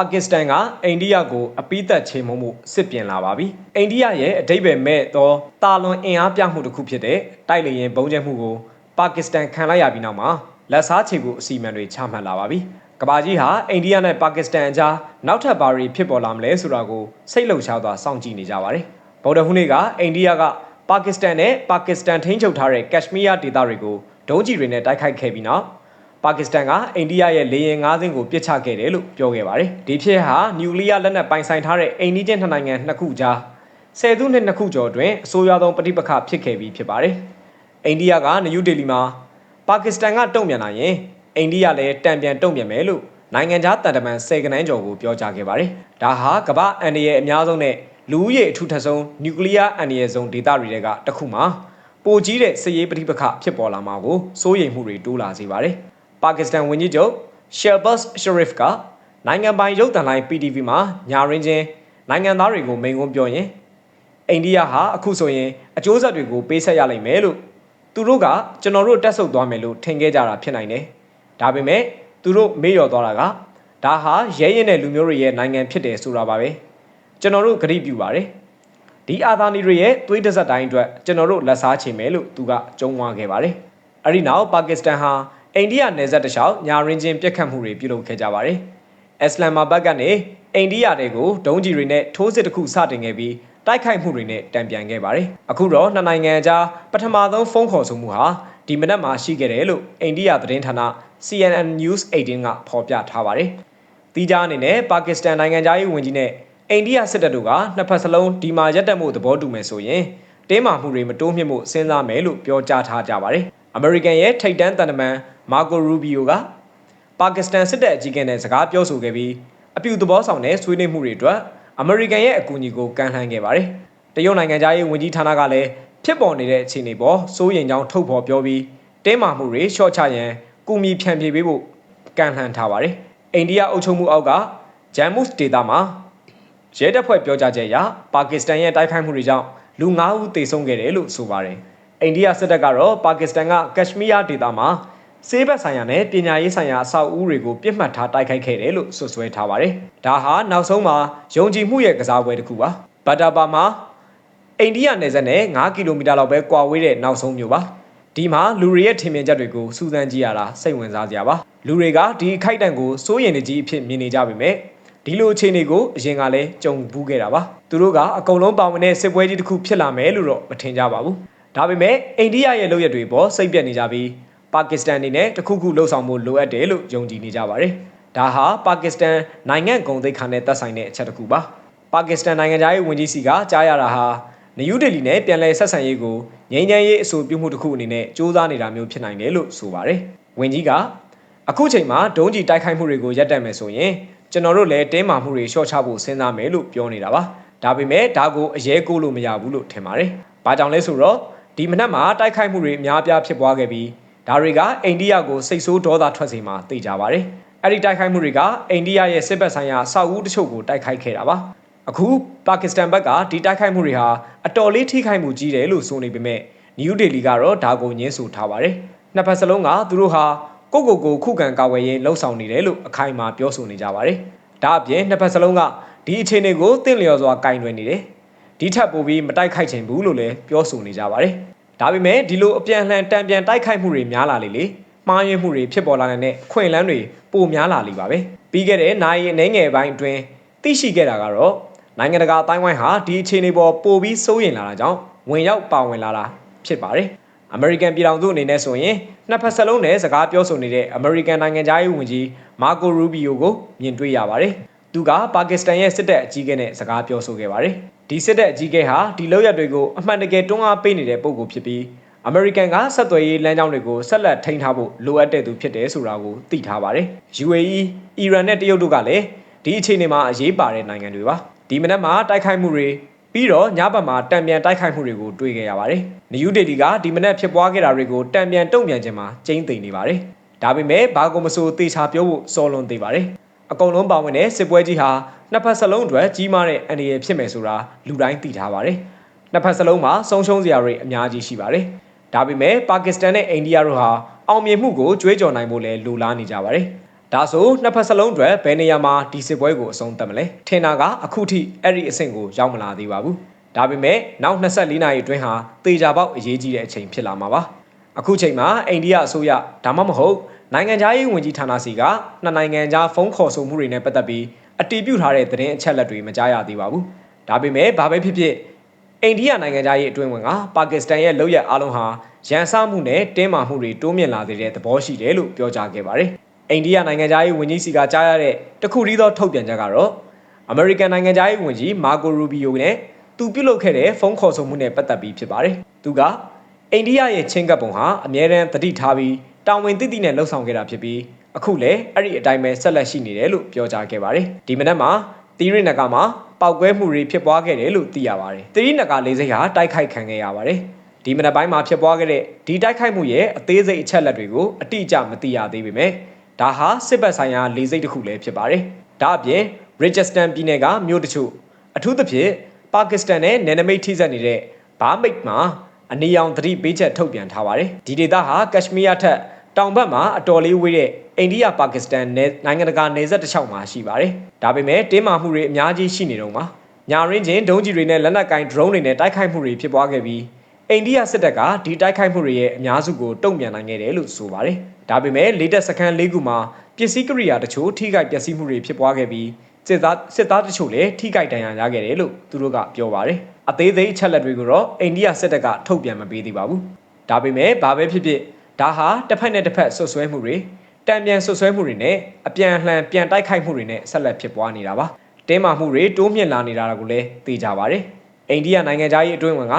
ပါကစ္စတန်ကအိန္ဒိယကိုအပိသက်ချိန်မုံမှုစစ်ပြင်လာပါပြီ။အိန္ဒိယရဲ့အဓိပ္ပာယ်မဲ့သောတာလွန်အင်အားပြမှုတစ်ခုဖြစ်တဲ့တိုက်လေရင်ဘုံကျဲမှုကိုပါကစ္စတန်ခံလိုက်ရပြီးနောက်မှာလက်စားချေဖို့အစီအမံတွေချမှတ်လာပါပြီ။ကဘာကြီးဟာအိန္ဒိယနဲ့ပါကစ္စတန်အကြားနောက်ထပ်ဘာတွေဖြစ်ပေါ်လာမလဲဆိုတာကိုစိတ်လှုပ်ရှားစွာစောင့်ကြည့်နေကြပါတယ်။ဗုဒ္ဓဟူးနေ့ကအိန္ဒိယကပါကစ္စတန်နဲ့ပါကစ္စတန်ထိန်းချုပ်ထားတဲ့ကက်ရှမီးယားဒေသတွေကိုဒုံးကျည်တွေနဲ့တိုက်ခိုက်ခဲ့ပြီးနောက် ပါကစ္စတန်ကအိန္ဒိယရဲ့လေယာဉ်၅စင်းကိုပစ်ချခဲ့တယ်လို့ပြောခဲ့ပါတယ်။ဒီဖြစ်ဟာနျူကလ িয়ার လက်နက်ပိုင်ဆိုင်ထားတဲ့အိန္ဒိချင်းနှစ်နိုင်ငံနှစ်ခုကြားဆယ်စုနှစ်နှစ်ခုကျော်အတွင်းအဆိုးရွားဆုံးပဋိပက္ခဖြစ်ခဲ့ပြီးဖြစ်ပါတယ်။အိန္ဒိယကနယူးဒေလီမှာပါကစ္စတန်ကတုံ့ပြန်လာရင်အိန္ဒိယလည်းတံပြန်တုံ့ပြန်မယ်လို့နိုင်ငံခြားတန်တမန်ဆယ်ကနန်းကျော်ကိုပြောကြားခဲ့ပါတယ်။ဒါဟာကမ္ဘာအန်ဒီရဲ့အများဆုံးနဲ့လူဦးရေအထူးထပ်ဆုံးနျူကလ িয়ার အန်ဒီရဲ့ဆုံးဒေသတွေကတစ်ခုမှာပိုကြီးတဲ့စစ်ရေးပဋိပက္ခဖြစ်ပေါ်လာမှာကိုစိုးရိမ်မှုတွေတိုးလာစေပါတယ်။ ပါကစ္စတန်ဝန်ကြီးချုပ်ရှယ်ဘတ်ရှရစ်ကနိုင်ငံပိုင်ရုပ်သံလိုင်း PTV မှာညာရင်းချင်းနိုင်ငံသားတွေကိုမိန့်ခွန်းပြောရင်အိန္ဒိယဟာအခုဆိုရင်အကျိုးဆက်တွေကိုပေးဆက်ရလိမ့်မယ်လို့သူတို့ကကျွန်တော်တို့တက်ဆုပ်သွားမယ်လို့ထင်ခဲ့ကြတာဖြစ်နိုင်တယ်။ဒါပေမဲ့သူတို့မေ့လျော်သွားတာကဒါဟာရဲရင်တဲ့လူမျိုးတွေရဲ့နိုင်ငံဖြစ်တယ်ဆိုတာပါပဲ။ကျွန်တော်တို့ဂရုပြုပါတယ်။ဒီအာသာနီတွေရဲ့သွေးတစ်စက်တိုင်းအတွက်ကျွန်တော်တို့လက်စားချင်မယ်လို့သူကကြုံဝါခဲ့ပါတယ်။အဲဒီနောက်ပါကစ္စတန်ဟာ အိန္ဒိယနယ်စပ်တစ်လျှောက်ညာရင်းချင်းပြစ်ခတ်မှုတွေပြုလုပ်ခဲ့ကြပါတယ်။အစ္စလမ်မာဘတ်ကနေအိန္ဒိယတွေကိုဒုံးကျည်တွေနဲ့ထိုးစစ်တစ်ခုစတင်ခဲ့ပြီးတိုက်ခိုက်မှုတွေနဲ့တံပြန်ခဲ့ပါတယ်။အခုတော့နှစ်နိုင်ငံကြားပထမဆုံးဖုန်းခေါ်ဆိုမှုဟာဒီမနက်မှာရှိခဲ့တယ်လို့အိန္ဒိယသတင်းဌာန CNN News 18ကဖော်ပြထားပါတယ်။တီးခြားအနေနဲ့ပါကစ္စတန်နိုင်ငံသားရေးဝန်ကြီးနဲ့အိန္ဒိယစစ်တပ်တို့ကနှစ်ဖက်စလုံးဒီမာရက်တက်မှုသဘောတူမယ်ဆိုရင်တင်းမာမှုတွေမတိုးမြင့်မှုစဉ်းစားမယ်လို့ပြောကြားထားကြပါတယ်။ American ရဲ့ထိပ်တန်းတန်တမန် မာကိုရူဘီယိုကပါကစ္စတန်စစ်တပ်အကြီးအကဲနဲ့စကားပြောဆိုခဲ့ပြီးအပြူသဘောဆောင်တဲ့ဆွေးနွေးမှုတွေအတွက်အမေရိကန်ရဲ့အကူအညီကိုကမ်းလှမ်းခဲ့ပါတယ်။တရုတ်နိုင်ငံသားရေးဝန်ကြီးဌာနကလည်းဖြစ်ပေါ်နေတဲ့အခြေအနေပေါ်စိုးရိမ်ကြောင်းထုတ်ဖော်ပြောပြီးတင်းမာမှုတွေလျှော့ချရန်ကုမီဖြန့်ဖြေပေးဖို့ကမ်းလှမ်းထားပါတယ်။အိန္ဒိယအုပ်ချုပ်မှုအောက်ကဂျမ်မုစ်ဒေသမှာရဲတပ်ဖွဲ့ပြောကြားချက်အရပါကစ္စတန်ရဲ့တိုက်ခိုက်မှုတွေကြောင့်လူ9ဦးသေဆုံးခဲ့တယ်လို့ဆိုပါတယ်။အိန္ဒိယစစ်တပ်ကတော့ပါကစ္စတန်ကကက်ရှမီးယားဒေသမှာ စေဘက်ဆိုင်ရာနဲ့ပညာရေးဆိုင်ရာအဆောက်အဦတွေကိုပြစ်မှတ်ထားတိုက်ခိုက်ခဲ့တယ်လို့ဆွဆွဲထားပါတယ်။ဒါဟာနောက်ဆုံးမှာယုံကြည်မှုရဲ့ကစားပွဲတစ်ခုပါ။ဘတ်တာပါမှာအိန္ဒိယနယ်စပ်နဲ့9ကီလိုမီတာလောက်ပဲကွာဝေးတဲ့နောက်ဆုံးမြို့ပါ။ဒီမှာလူတွေရဲ့ထင်မြင်ချက်တွေကိုစူးစမ်းကြည့်ရတာစိတ်ဝင်စားစရာပါ။လူတွေကဒီခိုက်တန်ကိုစိုးရိမ်နေကြီးအဖြစ်မြင်နေကြပေမဲ့ဒီလိုအခြေအနေကိုအရင်ကလည်းကြုံဘူးခဲ့တာပါ။သူတို့ကအကုန်လုံးပါဝင်တဲ့စစ်ပွဲကြီးတစ်ခုဖြစ်လာမယ်လို့တော့မထင်ကြပါဘူး။ဒါပေမဲ့အိန္ဒိယရဲ့လုပ်ရက်တွေပေါ်စိတ်ပြက်နေကြပြီး ပါကစ္စတန်အနေနဲ့တခုခုလှုပ်ဆောင်မှုလိုအပ်တယ်လို့ယုံကြည်နေကြပါတယ်။ဒါဟာပါကစ္စတန်နိုင်ငံဂုဏ်သိက္ခာနဲ့သက်ဆိုင်တဲ့အချက်တစ်ခုပါ။ပါကစ္စတန်နိုင်ငံသားရေးဝန်ကြီးစီကကြားရတာဟာနယူးဒေလီနဲ့ပြန်လည်ဆက်ဆံရေးကိုငြိမ်းချမ်းရေးအဆိုပြုမှုတစ်ခုအနေနဲ့စ조사နေတာမျိုးဖြစ်နိုင်တယ်လို့ဆိုပါတယ်။ဝန်ကြီးကအခုချိန်မှာဒုံးကျည်တိုက်ခိုက်မှုတွေကိုရပ်တန့်မယ်ဆိုရင်ကျွန်တော်တို့လည်းတင်းမာမှုတွေလျှော့ချဖို့စဉ်းစားမယ်လို့ပြောနေတာပါ။ဒါပေမဲ့ဒါကိုအရေးကိုလို့မရဘူးလို့ထင်ပါတယ်။ဘာကြောင့်လဲဆိုတော့ဒီမနက်မှာတိုက်ခိုက်မှုတွေအများအပြားဖြစ်ပွားခဲ့ပြီး ဒါတွေကအိန္ဒိယကိုစိတ်ဆိုးဒေါသထွက်စေမှာသိကြပါတယ်။အဲ့ဒီတိုက်ခိုက်မှုတွေကအိန္ဒိယရဲ့စစ်ဘက်ဆိုင်ရာစောက်ဦးတချို့ကိုတိုက်ခိုက်ခဲ့တာပါ။အခုပါကစ္စတန်ဘက်ကဒီတိုက်ခိုက်မှုတွေဟာအတော်လေးထိခိုက်မှုကြီးတယ်လို့ဆိုနေပေမဲ့နယူးဒေလီကတော့ဒါကိုညှင်းဆိုထားပါတယ်။နှစ်ဖက်စလုံးကသူတို့ဟာကိုကိုကိုခုခံကာကွယ်ရေးလှုံ့ဆော်နေတယ်လို့အခိုင်အမာပြောဆိုနေကြပါတယ်။ဒါအပြင်နှစ်ဖက်စလုံးကဒီအခြေအနေကိုတင့်လျော်စွာကင်တွယ်နေတယ်။ဒီထက်ပိုပြီးမတိုက်ခိုက်ချင်ဘူးလို့လည်းပြောဆိုနေကြပါတယ်။ ဒါပေမဲ့ဒီလိုအပြန်အလှန်တံပြန်တိုက်ခိုက်မှုတွေများလာလေလေမှားယွင်းမှုတွေဖြစ်ပေါ်လာတဲ့ခွင့်လန်းတွေပိုများလာလိမ့်ပါပဲပြီးခဲ့တဲ့နိုင်ရင်နှငယ်ပိုင်းအတွင်းသိရှိခဲ့တာကတော့နိုင်ငံတကာအတိုင်းဝိုင်းဟာဒီအခြေအနေပေါ်ပိုပြီးစိုးရိမ်လာတာကြောင့်ဝင်ရောက်ပါဝင်လာတာဖြစ်ပါတယ်အမေရိကန်ပြည်ထောင်စုအနေနဲ့ဆိုရင်နှစ်ဖက်စလုံးနဲ့စကားပြောဆိုနေတဲ့အမေရိကန်နိုင်ငံသားရေးဝန်ကြီးမာကိုရူဘီယိုကိုမြင်တွေ့ရပါတယ်သူကပါကစ္စတန်ရဲ့စစ်တပ်အကြီးအကဲနဲ့စကားပြောဆိုခဲ့ပါတယ် ဒီစစ်တပ်အကြီးအကဲဟာဒီလောက်ရတွေကိုအမှန်တကယ်တွန်းအားပေးနေတဲ့ပုံကိုဖြစ်ပြီးအမေရိကန်ကဆက်သွယ်ရေးလမ်းကြောင်းတွေကိုဆက်လက်ထိန်းထားဖို့လိုအပ်တဲ့သူဖြစ်တယ်ဆိုတာကိုသိထားပါတယ်။ UAE, အီရန်နဲ့တရုတ်တို့ကလည်းဒီအခြေအနေမှာအရေးပါတဲ့နိုင်ငံတွေပါ။ဒီမနက်မှာတိုက်ခိုက်မှုတွေပြီးတော့ညဘက်မှာတံပြန်တိုက်ခိုက်မှုတွေကိုတွေ့ခဲ့ရပါတယ်။နယူးဒေလီကဒီမနက်ဖြစ်ပွားခဲ့တာတွေကိုတံပြန်တုံ့ပြန်ခြင်းမှာကျင်းသိမ့်နေပါတယ်။ဒါပေမဲ့ဘာကိုမဆိုသေချာပြောဖို့စောလွန်သေးပါတယ်။ အကုန်လုံးပါဝင်တဲ့စစ်ပွဲကြီးဟာနှစ်ဖက်စလုံးအတွက်ကြီးမားတဲ့အန္တရာယ်ဖြစ်မယ်ဆိုတာလူတိုင်းသိထားပါတယ်။နှစ်ဖက်စလုံးမှာဆုံးရှုံးစရာတွေအများကြီးရှိပါတယ်။ဒါပေမဲ့ပါကစ္စတန်နဲ့အိန္ဒိယတို့ဟာအောင်မြင်မှုကိုကြွေးကြော်နိုင်ဖို့လဲလိုလားနေကြပါတယ်။ဒါဆိုနှစ်ဖက်စလုံးအတွက်ဘယ်နေရာမှာဒီစစ်ပွဲကိုအဆုံးသတ်မလဲထင်တာကအခုထိအဲ့ဒီအဆင့်ကိုရောက်မလာသေးပါဘူးဒါပေမဲ့နောက်24နာရီအတွင်းဟာတေချာပေါက်အရေးကြီးတဲ့အချိန်ဖြစ်လာမှာပါအခုချိန်မှာအိန္ဒိယအစိုးရဒါမှမဟုတ် နိုင်ငံခြားရေးဝန်ကြီးဌာနစီကနှစ်နိုင်ငံကြားဖုန်းခေါ်ဆိုမှုတွေနဲ့ပတ်သက်ပြီးအတည်ပြုထားတဲ့သတင်းအချက်အလက်တွေမကြားရသေးပါဘူးဒါပေမဲ့ဘာပဲဖြစ်ဖြစ်အိန္ဒိယနိုင်ငံသားရေးအတွင်းဝင်ကပါကစ္စတန်ရဲ့လုပ်ရအားလုံးဟာရန်စမှုနဲ့တင်းမာမှုတွေတိုးမြင့်လာစေတဲ့သဘောရှိတယ်လို့ပြောကြားခဲ့ပါတယ်။အိန္ဒိယနိုင်ငံသားရေးဝန်ကြီးစီကကြားရတဲ့တခုတည်းသောထုတ်ပြန်ချက်ကတော့အမေရိကန်နိုင်ငံသားရေးဝန်ကြီးမာကိုရူဘီယိုနဲ့သူပြုလုပ်ခဲ့တဲ့ဖုန်းခေါ်ဆိုမှုနဲ့ပတ်သက်ပြီးဖြစ်ပါတယ်။သူကအိန္ဒိယရဲ့ချင်းကပ်ပုံဟာအမြဲတမ်းတတိထားပြီး တာဝန်သိသိနဲ့လှုပ်ဆောင်ခဲ့တာဖြစ်ပြီးအခုလည်းအဲ့ဒီအတိုင်းပဲဆက်လက်ရှိနေတယ်လို့ပြောကြားခဲ့ပါတယ်။ဒီမနက်မှာသီရိနဂါမှာပောက်ကွဲမှုတွေဖြစ်ပွားခဲ့တယ်လို့သိရပါတယ်။သီရိနဂါလေးစိတ်ဟာတိုက်ခိုက်ခံခဲ့ရပါတယ်။ဒီမနက်ပိုင်းမှာဖြစ်ပွားခဲ့တဲ့ဒီတိုက်ခိုက်မှုရဲ့အသေးစိတ်အချက်လက်တွေကိုအတိအကျမသိရသေးပေမဲ့ဒါဟာစစ်ဘက်ဆိုင်ရာလေးစိတ်တစ်ခုလည်းဖြစ်ပါတယ်။ဒါအပြင် Rajasthan ပြည်နယ်ကမြို့တချို့အထူးသဖြင့်ပါကစ္စတန်နဲ့နယ်နိမိတ်ထိစပ်နေတဲ့ဘာမိတ်မှာအနီရောင်သတိပေးချက်ထုတ်ပြန်ထားပါတယ်။ဒီဒေသဟာကက်ရှမီးယားထက် တောင်ဘက်မှာအတော်လေးဝေးတဲ့အိန္ဒိယပါကစ္စတန်နဲ့နိုင်ငံတကာနယ်စပ်တစ်လျှောက်မှာရှိပါတယ်။ဒါပေမဲ့တင်းမာမှုတွေအများကြီးရှိနေတော့မှာ။ညာရင်းချင်းဒုံးကျည်တွေနဲ့လက်နက်ကင် drone တွေနဲ့တိုက်ခိုက်မှုတွေဖြစ်ပွားခဲ့ပြီးအိန္ဒိယစစ်တပ်ကဒီတိုက်ခိုက်မှုတွေရဲ့အများစုကိုတုံ့ပြန်နိုင်ခဲ့တယ်လို့ဆိုပါတယ်။ဒါပေမဲ့လေတပ်စခန်း၄ခုမှာပစ္စည်းကိရိယာတချို့ထိခိုက်ပျက်စီးမှုတွေဖြစ်ပွားခဲ့ပြီးစစ်သားစစ်သားတချို့လည်းထိခိုက်ဒဏ်ရာရခဲ့တယ်လို့သူတို့ကပြောပါတယ်။အသေးသေးအချက်လက်တွေကိုတော့အိန္ဒိယစစ်တပ်ကထုတ်ပြန်မပေးသေးပါဘူး။ဒါပေမဲ့ဘာပဲဖြစ်ဖြစ် ဒါဟာတစ်ဖက်နဲ့တစ်ဖက်ဆွဆွဲမှုတွေတံပြန်ဆွဆွဲမှုတွေနဲ့အပြန်အလှန်ပြန်တိုက်ခိုက်မှုတွေနဲ့ဆက်လက်ဖြစ်ပွားနေတာပါတင်းမာမှုတွေတိုးမြင့်လာနေတာကိုလည်းသိကြပါတယ်အိန္ဒိယနိုင်ငံသားရေးအတွင်းဝင်က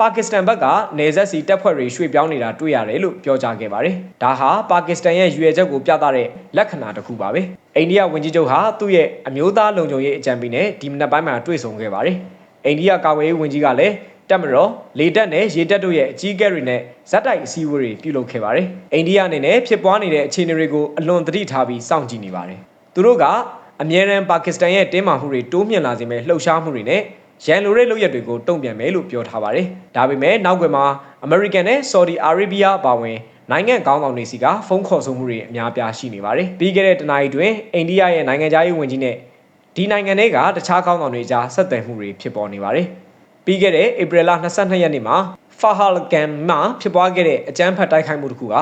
ပါကစ္စတန်ဘက်ကနေဆက်စီတပ်ဖွဲ့တွေရွှေ့ပြောင်းနေတာတွေ့ရတယ်လို့ပြောကြားခဲ့ပါတယ်။ဒါဟာပါကစ္စတန်ရဲ့ရွေချက်ကိုပြသတဲ့လက္ခဏာတစ်ခုပါပဲ။အိန္ဒိယဝန်ကြီးချုပ်ဟာသူ့ရဲ့အမျိုးသားလုံခြုံရေးအကြံပေးနဲ့ဒီမနက်ပိုင်းမှာတွေ့ဆုံခဲ့ပါတယ်။အိန္ဒိယကာကွယ်ရေးဝန်ကြီးကလည်း တက်မတော်လေတက်နဲ့ရေတက်တို့ရဲ့အကြီးအကဲတွေနဲ့ဇက်တိုက်အစည်းအဝေးတွေပြုလုပ်ခဲ့ပါတယ်။အိန္ဒိယအနေနဲ့ဖြစ်ပွားနေတဲ့အခြေအနေတွေကိုအလွန်သတိထားပြီးစောင့်ကြည့်နေပါတယ်။သူတို့ကအမြဲတမ်းပါကစ္စတန်ရဲ့တင်းမာမှုတွေတိုးမြင့်လာစေမဲ့လှုပ်ရှားမှုတွေနဲ့ရန်လိုတဲ့လုပ်ရက်တွေကိုတုံ့ပြန်မယ်လို့ပြောထားပါတယ်။ဒါပေမဲ့နောက်ကွယ်မှာအမေရိကန်နဲ့ဆော်ဒီအာရေဗျအပါအဝင်နိုင်ငံကောင်းဆောင်တွေစီကဖုန်းခေါ်ဆိုမှုတွေအများပြားရှိနေပါတယ်။ပြီးခဲ့တဲ့တနအီတွင်အိန္ဒိယရဲ့နိုင်ငံသားရေးဝန်ကြီးနဲ့ဒီနိုင်ငံတွေကတခြားကောင်းဆောင်တွေကြားဆက်သွယ်မှုတွေဖြစ်ပေါ်နေပါတယ်။ ပြီးခဲ့တဲ့ဧပြီလ22ရက်နေ့မှာဖာဟာလကန်မှာဖြစ်ပွားခဲ့တဲ့အကြမ်းဖက်တိုက်ခိုက်မှုတစ်ခုက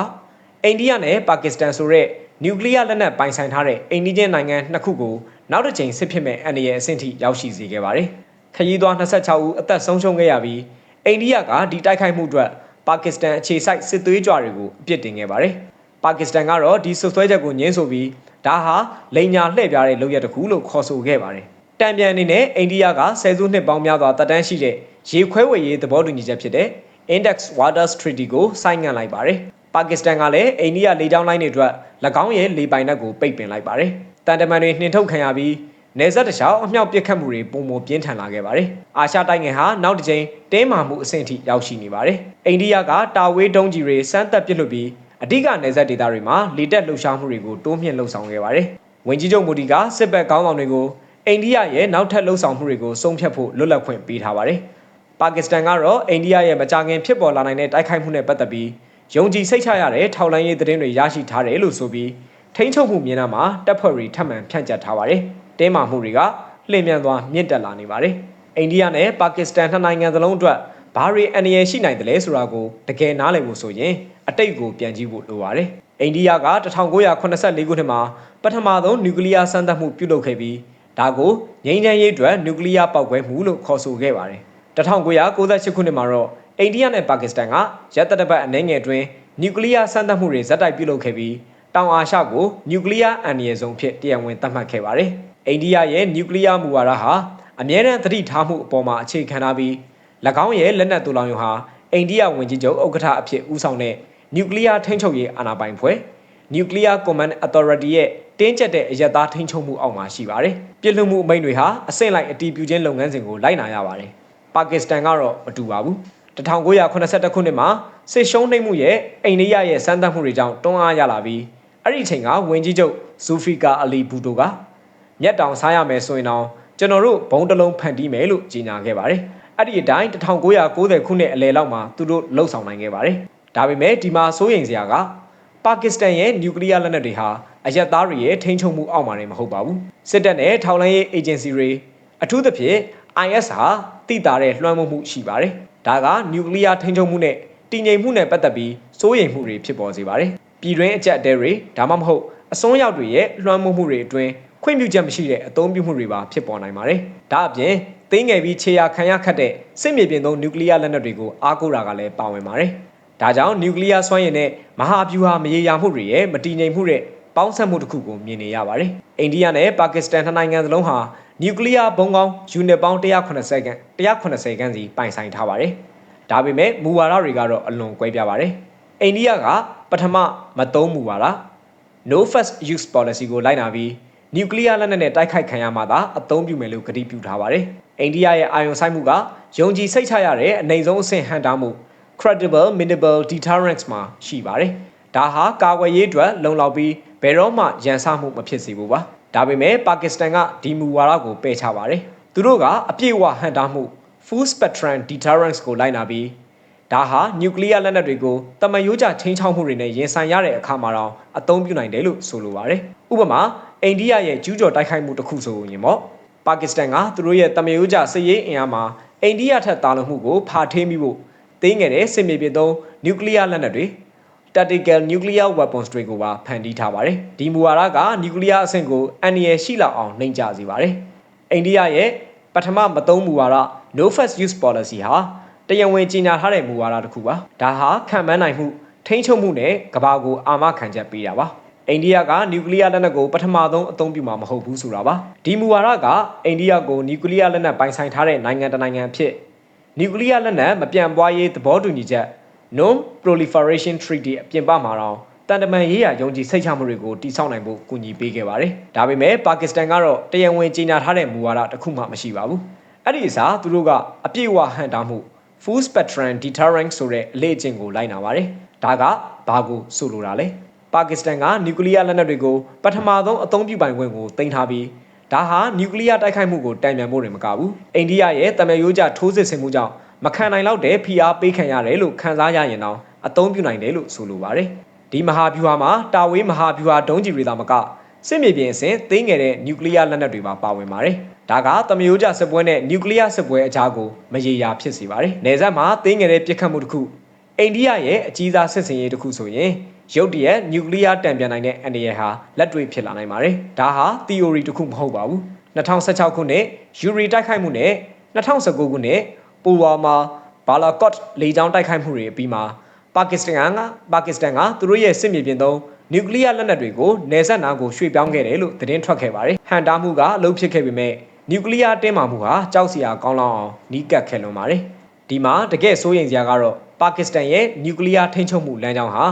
အိန္ဒိယနဲ့ပါကစ္စတန်ဆိုတဲ့နျူကလ িয়ার လက်နက်ပိုင်ဆိုင်ထားတဲ့အိန္ဒိယနိုင်ငံနှစ်ခုကိုနောက်တစ်ကြိမ်စစ်ဖြစ်မဲ့အန္တရာယ်အဆင့်ထိရောက်ရှိစေခဲ့ပါတယ်။ခရီးသွား26ဦးအသက်ဆုံးရှုံးခဲ့ရပြီးအိန္ဒိယကဒီတိုက်ခိုက်မှုအတွက်ပါကစ္စတန်အခြေစိုက်စစ်သွေးကြွတွေကိုအပြစ်တင်ခဲ့ပါတယ်။ပါကစ္စတန်ကတော့ဒီဆွဆွဲချက်ကိုညှင်းဆိုပြီးဒါဟာလိန်ညာလှည့်ပြားတဲ့လုပ်ရက်တစ်ခုလို့ခေါ်ဆိုခဲ့ပါတယ်။ တံပြန်အနေနဲ့အိန္ဒိယကဆယ်စုနှစ်ပေါင်းများစွာတက်တန်းရှိတဲ့ရေခွဲဝေရေးသဘောတူညီချက်ဖြစ်တဲ့ Index Waters Treaty ကိုဆိုင်းငံ့လိုက်ပါတယ်။ပါကစ္စတန်ကလည်းအိန္ဒိယလေကြောင်းလိုင်းတွေအတွက်၎င်းရဲ့လေပိုင်နက်ကိုပိတ်ပင်လိုက်ပါတယ်။တန်တမန်တွေနှင်ထုတ်ခံရပြီးနေဆက်တခြားအမြောက်ပစ်ခတ်မှုတွေပုံမပြင်းထန်လာခဲ့ပါတယ်။အာရှတိုက်ငယ်ဟာနောက်တစ်ကြိမ်တင်းမာမှုအဆင့်ထိရောက်ရှိနေပါတယ်။အိန္ဒိယကတာဝေးဒုံးကြီးတွေစမ်းသပ်ပစ်လွှတ်ပြီးအဓိကနေဆက်ဒေသတွေမှာလေတက်လှုပ်ရှားမှုတွေကိုတိုးမြင့်လှုပ်ဆောင်ခဲ့ပါတယ်။ဝင်ကြီးချုပ်မူဒီကစစ်ဘက်ကောင်းဆောင်တွေကို အိန္ဒိယရဲ့နောက်ထပ်လှုပ်ဆောင်မှုတွေကိုဆုံးဖြတ်ဖို့လွတ်လပ်ခွင့်ပေးထားပါတယ်။ပါကစ္စတန်ကတော့အိန္ဒိယရဲ့မကြာခင်ဖြစ်ပေါ်လာနိုင်တဲ့တိုက်ခိုက်မှုနဲ့ပတ်သက်ပြီးယုံကြည်စိတ်ချရတဲ့ထောက်လှမ်းရေးသတင်းတွေရရှိထားတယ်လို့ဆိုပြီးထိန်းချုပ်မှုမြင်တာမှာတပ်ဖွဲ့တွေထပ်မံဖြန့်ကျက်ထားပါတယ်။တင်းမာမှုတွေကလှည့်မြန်သွားမြင့်တက်လာနေပါတယ်။အိန္ဒိယနဲ့ပါကစ္စတန်နှစ်နိုင်ငံသလုံးအတွက်ဘာတွေအန္တရာယ်ရှိနိုင်တယ်လဲဆိုတာကိုတကယ်နားလည်ဖို့ဆိုရင်အတိတ်ကိုပြန်ကြည့်ဖို့လိုပါတယ်။အိန္ဒိယက1984ခုနှစ်မှာပထမဆုံးနျူကလ িয়ার စမ်းသပ်မှုပြုလုပ်ခဲ့ပြီး ဒါကိုငြိမ်းချမ်းရေးအတွက်နျူကလ িয়ার ပောက်ကွဲမှုလို့ခေါ်ဆိုခဲ့ပါတယ်။1998ခုနှစ်မှာတော့အိန္ဒိယနဲ့ပါကစ္စတန်ကရက်တတပတ်အနေငယ်တွင်နျူကလ িয়ার စမ်းသပ်မှုတွေဇက်တိုက်ပြုလုပ်ခဲ့ပြီးတောင်အာရှကိုနျူကလ িয়ার အန္တရာယ်ဆုံးဖြစ်တရားဝင်သတ်မှတ်ခဲ့ပါတယ်။အိန္ဒိယရဲ့နျူကလ িয়ার မူဝါဒဟာအမြဲတမ်းသတိထားမှုအပေါ်မှာအခြေခံထားပြီး၎င်းရဲ့လက်နက်တူလောင်ရုံဟာအိန္ဒိယဝန်ကြီးချုပ်ဥက္ကဋ္ဌအဖြစ်ဦးဆောင်တဲ့နျူကလ িয়ার ထိန်းချုပ်ရေးအာဏာပိုင်ဖွဲ့ Nuclear Command Authority ရဲ့ တင်းကျပ်တဲ့အရက်သားထိန်းချုပ်မှုအောက်မှာရှိပါတယ်။ပြည်လွှတ်မှုအမိန့်တွေဟာအဆင့်လိုက်အတီးပြူခြင်းလုပ်ငန်းစဉ်ကိုလိုက်နာရပါတယ်။ပါကစ္စတန်ကတော့မတူပါဘူး။1982ခုနှစ်မှာစစ်ရှုံးနှိမ့်မှုရဲ့အိန္ဒိယရဲ့စမ်းသပ်မှုတွေကြောင့်တွန်းအားရလာပြီးအဲ့ဒီအချိန်ကဝန်ကြီးချုပ်ဇူဖီကာအလီဘူတိုကမျက်တောင်စားရမယ်ဆိုရင်တော့ကျွန်တော်တို့ဘုံတလုံးဖန်တီးမယ်လို့ကြေညာခဲ့ပါတယ်။အဲ့ဒီအတိုင်း1990ခုနှစ်အလယ်လောက်မှာသူတို့လှုပ်ဆောင်နိုင်ခဲ့ပါတယ်။ဒါပေမဲ့ဒီမှာစိုးရိမ်စရာကပါကစ္စတန်ရဲ့နျူကလ িয়ার လက်နက်တွေဟာ အရက်သားတွေရဲ့ထိန်းချုပ်မှုအောက်မှာနေမဟုတ်ပါဘူးစစ်တပ်နဲ့ထောက်လှမ်းရေး agency တွေအထူးသဖြင့် IS ဟာတိတာတဲ့လွှမ်းမိုးမှုရှိပါတယ်ဒါကနျူကလ িয়ার ထိန်းချုပ်မှုနဲ့တည်ငြိမ်မှုနဲ့ပတ်သက်ပြီးစိုးရိမ်မှုတွေဖြစ်ပေါ်စေပါတယ်ပြည်တွင်းအကြက်တဲတွေဒါမှမဟုတ်အစွန်းရောက်တွေရဲ့လွှမ်းမိုးမှုတွေအတွင်းခွင့်ပြုချက်မရှိတဲ့အသုံးပြုမှုတွေပါဖြစ်ပေါ်နိုင်ပါတယ်ဒါအပြင်သိငယ်ပြီးခြေရာခံရခတ်တဲ့စစ်မြေပြင်သုံးနျူကလ িয়ার လက်နက်တွေကိုအားကိုးတာကလည်းပါဝင်ပါတယ်ဒါကြောင့်နျူကလ িয়ার စွမ်းရည်နဲ့မဟာဗျူဟာမရေရာမှုတွေရဲ့မတည်ငြိမ်မှုတဲ့ ပေါင်းစပ်မှုတစ်ခုကိုမြင်နေရပါတယ်အိန္ဒိယနဲ့ပါကစ္စတန်နှစ်နိုင်ငံစလုံးဟာနျူကလ িয়ার ဘုံကောင်းယူနစ်ပေါင်း180ခန်း180ခန်းစီပိုင်ဆိုင်ထားပါတယ်ဒါပေမဲ့မူဝါဒတွေကတော့အလွန်ကွဲပြားပါတယ်အိန္ဒိယကပထမမသုံးမူဝါဒ no first use policy ကိုလိုက်နာပြီးနျူကလ িয়ার လက်နက်နဲ့တိုက်ခိုက်ခံရမှသာအသုံးပြုမယ်လို့ကတိပြုထားပါတယ်။အိန္ဒိယရဲ့အာရုံစိုက်မှုကယုံကြည်စိတ်ချရတဲ့အနေဆုံးအဆင့်ဟန်တာမှု credible minimal deterrence မှာရှိပါတယ်။ဒါဟာကာကွယ်ရေးအတွက်လုံလောက်ပြီး ဘယ်တော့မှရန်စမှုမဖြစ်စေဘူးပါ။ဒါပေမဲ့ပါကစ္စတန်ကဒီမူဝါဒကိုပယ်ချပါတယ်။သူတို့ကအပြည့်အဝဟန်တာမှု full spectrum deterrence ကိုလိုက်နာပြီးဒါဟာနျူကလ িয়ার လက်နက်တွေကိုတမန်ရိုးကျချင်းချောင်းမှုတွေနဲ့ရင်ဆိုင်ရတဲ့အခါမှာတော့အသုံးပြုနိုင်တယ်လို့ဆိုလိုပါတယ်။ဥပမာအိန္ဒိယရဲ့ကျူးကျော်တိုက်ခိုက်မှုတစ်ခုဆိုရင်ပေါ့ပါကစ္စတန်ကသူတို့ရဲ့တမန်ရိုးကျစစ်ရေးအင်အားမှာအိန္ဒိယထက်တာလွန်မှုကိုဖာထိန်ပြီးဖို့တင်းငယ်တဲ့စစ်မြေပြင်သုံးနျူကလ িয়ার လက်နက်တွေ tactical nuclear weapons တွေကိုပါဖန်တီးထားပါတယ်။ဒီမူဝါဒကနျူကလ িয়ার အဆင့်ကိုအန္တရာယ်ရှိလောက်အောင်နှိမ်ကျစေပါတယ်။အိန္ဒိယရဲ့ပထမမသုံးမူဝါဒ no first use policy ဟာတရားဝင်ကြီးညာထားတဲ့မူဝါဒတစ်ခုပါဒါဟာခံမှန်းနိုင်မှုထိန်းချုပ်မှုနဲ့ကဘာကိုအာမခံချက်ပေးတာပါအိန္ဒိယကနျူကလ িয়ার လက်နက်ကိုပထမဆုံးအသုံးပြုမှာမဟုတ်ဘူးဆိုတာပါဒီမူဝါဒကအိန္ဒိယကိုနျူကလ িয়ার လက်နက်ပိုင်ဆိုင်ထားတဲ့နိုင်ငံတစ်နိုင်ငံဖြစ်နျူကလ িয়ার လက်နက်မပြန့်ပွားရေးသဘောတူညီချက် non proliferation treaty အပြင်ပမှာတော့တန်တမန်ရေးရာယုံကြည်စိတ်ချမှုတွေကိုတိစောက်နိုင်ဖို့ကူညီပေးခဲ့ပါတယ်။ဒါပေမဲ့ပါကစ္စတန်ကတော့တရားဝင်ကြေညာထားတဲ့မူဝါဒတစ်ခုမှမရှိပါဘူး။အဲ့ဒီအစားသူတို့ကအပြည့်အဝဟန်တာမှု full spectrum deterrence ဆိုတဲ့အလေ့အကျင့်ကိုလိုက်နာပါတယ်။ဒါကဘာကိုဆိုလိုတာလဲ။ပါကစ္စတန်ကနျူကလ িয়ার လက်နက်တွေကိုပထမဆုံးအသုံးပြုပိုင်ခွင့်ကိုတင်ထားပြီးဒါဟာနျူကလ িয়ার တိုက်ခိုက်မှုကိုတံပြန်ဖို့တွေမကဘူး။အိန္ဒိယရဲ့တမန်ရိုးကျထိုးစစ်ဆင်မှုကြောင့် မခံနိုင်တော့တဲ့ဖိအားပေးခံရတယ်လို့ခန်းစားရရင်တော့အသုံးပြုနိုင်တယ်လို့ဆိုလိုပါတယ်။ဒီမဟာဗျူဟာမှာတာဝေးမဟာဗျူဟာဒုံးကျည်တွေသာမကစစ်မြေပြင်အဆင့်သိငယ်တဲ့နျူကလ িয়ার လက်နက်တွေပါပါဝင်ပါတယ်။ဒါကသမယိုးကျစစ်ပွဲနဲ့နျူကလ িয়ার စစ်ပွဲအကြားကိုမရေရာဖြစ်စေပါတယ်။နေဆက်မှာသိငယ်တဲ့ပြစ်ခတ်မှုတစ်ခုအိန္ဒိယရဲ့အကြီးစားစစ်စင်ရေးတစ်ခုဆိုရင်ရုတ်တရက်နျူကလ িয়ার တံပြန်နိုင်တဲ့အန္တရာယ်ဟာလက်တွေ့ဖြစ်လာနိုင်ပါတယ်။ဒါဟာ theory တစ်ခုမဟုတ်ပါဘူး။2016ခုနှစ်ယူရီတိုက်ခိုက်မှုနဲ့2019ခုနှစ် ပူဝါမာဘာလာကော့လေကြောင်းတိုက်ခိုက်မှုတွေအပြီးမှာပါကစ္စတန်ကပါကစ္စတန်ကသူတို့ရဲ့စစ်မြေပြင်သုံးနျူကလ িয়ার လက်နက်တွေကိုနယ်စပ်နားကိုရွှေ့ပြောင်းခဲ့တယ်လို့သတင်းထွက်ခဲ့ပါတယ်။ဟန်တာမှုကအလုပ်ဖြစ်ခဲ့ပေမဲ့နျူကလ িয়ার တင်းမာမှုဟာကြောက်စရာကောင်းလောက်အောင်နီးကပ်ခဲ့လွန်ပါတယ်။ဒီမှာတကယ်စိုးရိမ်စရာကတော့ပါကစ္စတန်ရဲ့နျူကလ িয়ার ထိန်းချုပ်မှုလမ်းကြောင်းဟာ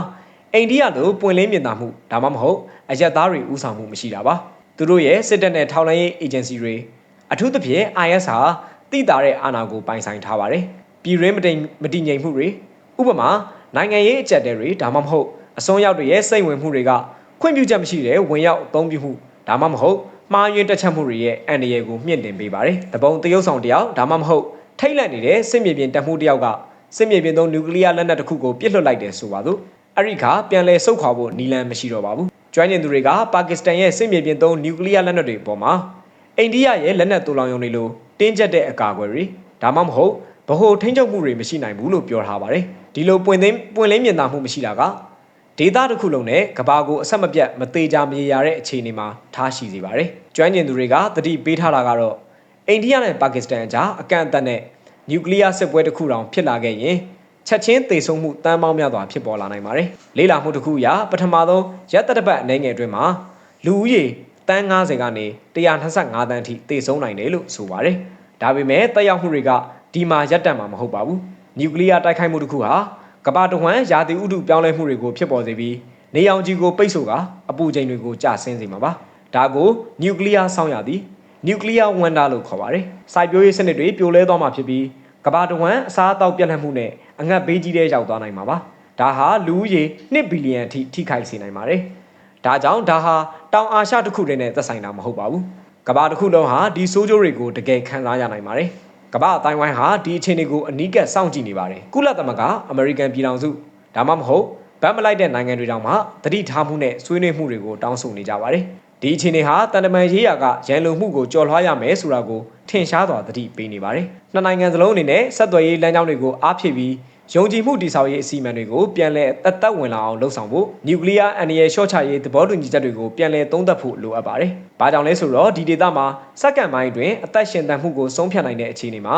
အိန္ဒိယလိုပွင့်လင်းမြင်သာမှုဒါမှမဟုတ်အရက်သားတွေဥဆောင်မှုမရှိတာပါ။သူတို့ရဲ့စစ်တပ်နဲ့ထောက်လှမ်းရေး agency တွေအထူးသဖြင့် IS ဟာ တိတာတဲ့အာဏာကိုပိုင်ဆိုင်ထားပါတယ်။ပြည်ရင်းမတိမ်မတည်ငြိမ်မှုတွေဥပမာနိုင်ငံရေးအကြက်တဲတွေဒါမှမဟုတ်အစွန်းရောက်တွေရဲ့စိတ်ဝင်မှုတွေကခွင့်ပြုချက်မရှိတဲ့ဝင်ရောက်အသုံးပြုမှုဒါမှမဟုတ်မှားယွင်းတက်ချက်မှုတွေရဲ့အန္တရာယ်ကိုမြင့်တင်ပေးပါတယ်။တပုံတရုပ်ဆောင်တယောက်ဒါမှမဟုတ်ထိတ်လန့်နေတဲ့စစ်မြေပြင်တပ်မှုတယောက်ကစစ်မြေပြင်သုံးနျူကလ িয়ার လက်နက်တစ်ခုကိုပစ်လွှတ်လိုက်တယ်ဆိုပါစို့။အဲ့ဒီခါပြန်လည်ဆုတ်ခွာဖို့နီလန်မရှိတော့ပါဘူး။ကျွမ်းကျင်သူတွေကပါကစ္စတန်ရဲ့စစ်မြေပြင်သုံးနျူကလ িয়ার လက်နက်တွေအပေါ်မှာအိန္ဒိယရဲ့လက်နက်တူလောင်ယုံတွေလို တင်းကျပ်တဲ့အကာအကွယ်တွေဒါမှမဟုတ်ဗဟိုထိန်းချုပ်မှုတွေမရှိနိုင်ဘူးလို့ပြောထားပါတယ်။ဒီလိုပွင့်သိမ်းပွင့်လင်းမြင်သာမှုမရှိတာကဒေသတစ်ခုလုံးနဲ့ကဘာကိုအဆက်မပြတ်မသေးကြမရေရာတဲ့အခြေအနေမှာထားရှိစေပါတယ်။ကျွမ်းကျင်သူတွေကသတိပေးထားတာကတော့အိန္ဒိယနဲ့ပါကစ္စတန်အကြားအကန့်အသတ်နဲ့နျူကလ িয়ার စစ်ပွဲတစ်ခုတောင်ဖြစ်လာခဲ့ရင်ချက်ချင်းသေဆုံးမှုတန်းပေါင်းများစွာဖြစ်ပေါ်လာနိုင်ပါတယ်။လေးလာမှုတစ်ခုအရပထမဆုံးရက်တတပတ်အနေငယ်အတွင်းမှာလူဦးရေ တန်း90ကနေ125တန်းထိသေဆုံးနိုင်တယ်လို့ဆိုပါတယ်။ဒါပေမဲ့တက်ရောက်မှုတွေကဒီမှာရပ်တန့်မှာမဟုတ်ပါဘူး။နျူကလ িয়ার တိုက်ခိုက်မှုတစ်ခုဟာကမ္ဘာတဝန်းရာသီဥတုပြောင်းလဲမှုတွေကိုဖြစ်ပေါ်စေပြီးနေရောင်ခြည်ကိုပိတ်ဆို့ကအပူချိန်တွေကိုကျဆင်းစေမှာပါ။ဒါကိုနျူကလ িয়ার ဆောင်းရသည်နျူကလ িয়ার ဝန်တာလို့ခေါ်ပါတယ်။စိုက်ပျိုးရေးစနစ်တွေပြိုလဲသွားမှာဖြစ်ပြီးကမ္ဘာတဝန်းအစားအသောက်ပြတ်လတ်မှုနဲ့အငတ်ဘေးကြီးတဲ့ရောက်သွားနိုင်မှာပါ။ဒါဟာလူဦးရေ1ဘီလီယံထိထိခိုက်စေနိုင်ပါတယ်။ ဒါကြောင့်ဒါဟာတောင်အာရှတစ်ခုတည်းနဲ့သက်ဆိုင်တာမဟုတ်ပါဘူး။ကမ္ဘာတစ်ခုလုံးဟာဒီဆိုးကျိုးတွေကိုတကယ်ခံစားရနိုင်ပါတယ်။ကမ္ဘာအတိုင်းဝိုင်းဟာဒီအခြေအနေကိုအနီးကပ်စောင့်ကြည့်နေပါတယ်။ကုလသမဂ္ဂအမေရိကန်ပြည်ထောင်စုဒါမှမဟုတ်ဗတ်မလိုက်တဲ့နိုင်ငံတွေတောင်မှတတိထားမှုနဲ့ဆွေးနွေးမှုတွေကိုတောင်းဆိုနေကြပါတယ်ဒီအခြေအနေဟာတန်တမန်ရေးရာကရန်လုံမှုကိုကြော်လွှားရမယ်ဆိုတာကိုထင်ရှားစွာသတိပေးနေပါတယ်နှစ်နိုင်ငံစလုံးအနေနဲ့ဆက်သွယ်ရေးလမ်းကြောင်းတွေကိုအားဖြည့်ပြီး ယုံကြည်မှုတည်ဆောက်ရေးအစီအမံတွေကိုပြန်လည်အသက်ဝင်လာအောင်လှုံ့ဆော်ဖို့နျူကလ িয়ার အန္တရာယ်လျှော့ချရေးသဘောတူညီချက်တွေကိုပြန်လည်သုံးသပ်ဖို့လိုအပ်ပါတယ်။ဘာကြောင့်လဲဆိုတော့ဒီဒေသမှာစက္ကန့်ပိုင်းအတွင်းအသက်ရှင်သန်မှုကိုဆုံးဖြတ်နိုင်တဲ့အခြေအနေမှာ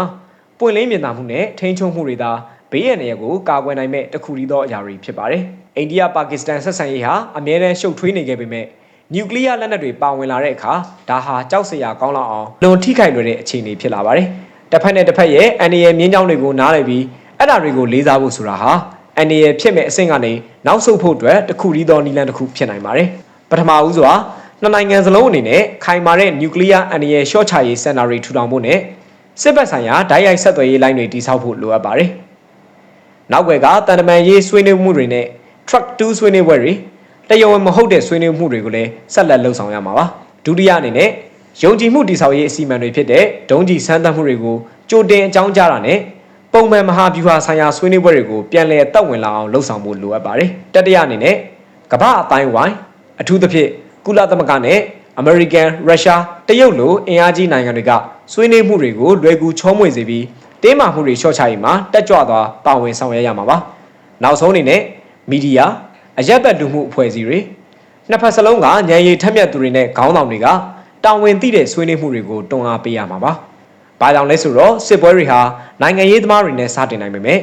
ပွင့်လင်းမြင်သာမှုနဲ့ထိန်းချုပ်မှုတွေသာဘေးရန်တွေကိုကာကွယ်နိုင်မဲ့တစ်ခုတည်းသောအရာတွေဖြစ်ပါတယ်။အိန္ဒိယပါကစ္စတန်ဆက်ဆံရေးဟာအမြဲတမ်းရှုပ်ထွေးနေခဲ့ပေမဲ့နျူကလ িয়ার လက်နက်တွေပါဝင်လာတဲ့အခါဒါဟာကြောက်စရာကောင်းလောက်အောင်လွန်ထိခိုက်လွယ်တဲ့အခြေအနေဖြစ်လာပါတယ်။တစ်ဖက်နဲ့တစ်ဖက်ရဲ့အန္တရာယ်မြင်းကြောင်းတွေကိုနားလည်ပြီး အဲ့ဒါတွေကိုလေးစားဖို့ဆိုတာဟာအန္တရာယ်ဖြစ်မဲ့အဆင့်ကနေနောက်ဆုတ်ဖို့အတွက်တစ်ခုတည်းသောနည်းလမ်းတစ်ခုဖြစ်နိုင်ပါတယ်။ပထမဦးစွာနှစ်နိုင်ငံစလုံးအနေနဲ့ခိုင်မာတဲ့နျူကလ িয়ার အန္တရာယ်ရှော့ချရေးစင်တာတွေထူထောင်ဖို့နဲ့စစ်ဘက်ဆိုင်ရာဓာတ်ရိုက်ဆက်သွယ်ရေးလိုင်းတွေတည်ဆောက်ဖို့လိုအပ်ပါတယ်။နောက်ွယ်ကတန်တမန်ရေးဆွေးနွေးမှုတွေနဲ့ truck 2ဆွေးနွေးပွဲတွေတရားဝင်မဟုတ်တဲ့ဆွေးနွေးမှုတွေကိုလည်းဆက်လက်လှုပ်ဆောင်ရမှာပါ။ဒုတိယအနေနဲ့ယုံကြည်မှုတည်ဆောက်ရေးအစီအမံတွေဖြစ်တဲ့ဒုံးကျည်စမ်းသပ်မှုတွေကိုကြိုတင်အကြောင်းကြားတာနဲ့ ပုံမှန်မဟာဗျူဟာဆိုင်ရာဆွေးနွေးပွဲတွေကိုပြန်လည်တက်ဝင်လာအောင်လှုံ့ဆော်ဖို့လိုအပ်ပါတယ်။တတိယအနေနဲ့ကမ္ဘာအတိုင်းဝိုင်းအထူးသဖြင့်ကုလသမဂ္ဂနဲ့အမေရိကန်ရုရှားတရုတ်လိုအင်အားကြီးနိုင်ငံတွေကဆွေးနွေးမှုတွေကိုလွယ်ကူချောမွေ့စေပြီးတင်းမာမှုတွေလျှော့ချရေးမှာတက်ကြွစွာပါဝင်ဆောင်ရွက်ရမှာပါ။နောက်ဆုံးအနေနဲ့မီဒီယာအရက်သက်လူမှုအဖွဲ့အစည်းတွေနှစ်ဖက်စလုံးကညံရည်ထက်မြက်သူတွေနဲ့ခေါင်းဆောင်တွေကတာဝန်သိတဲ့ဆွေးနွေးမှုတွေကိုတွန်းအားပေးရမှာပါ။ ဘာကြောင့်လဲဆိုတော့စစ်ပွဲတွေဟာနိုင်ငံရေးသမားတွေနဲ့စတင်နိုင်ပေမဲ့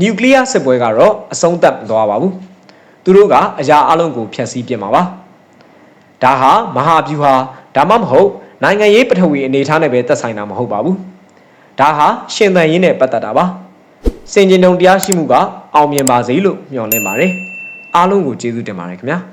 နျူကလ িয়ার စစ်ပွဲကတော့အဆုံးသတ်မသွားပါဘူး။သူတို့ကအရာအလုံးကိုဖျက်ဆီးပြစ်မှာပါ။ဒါဟာမဟာဗျူဟာဒါမှမဟုတ်နိုင်ငံရေးပထဝီအနေအထားနဲ့ပဲသက်ဆိုင်တာမဟုတ်ပါဘူး။ဒါဟာရှင်သန်ရေးနဲ့ပတ်သက်တာပါ။စင်ကျင်တုံတရားရှိမှုကအောင်မြင်ပါစေလို့မျှော်လင့်ပါတယ်။အားလုံးကိုကျေးဇူးတင်ပါတယ်ခင်ဗျာ။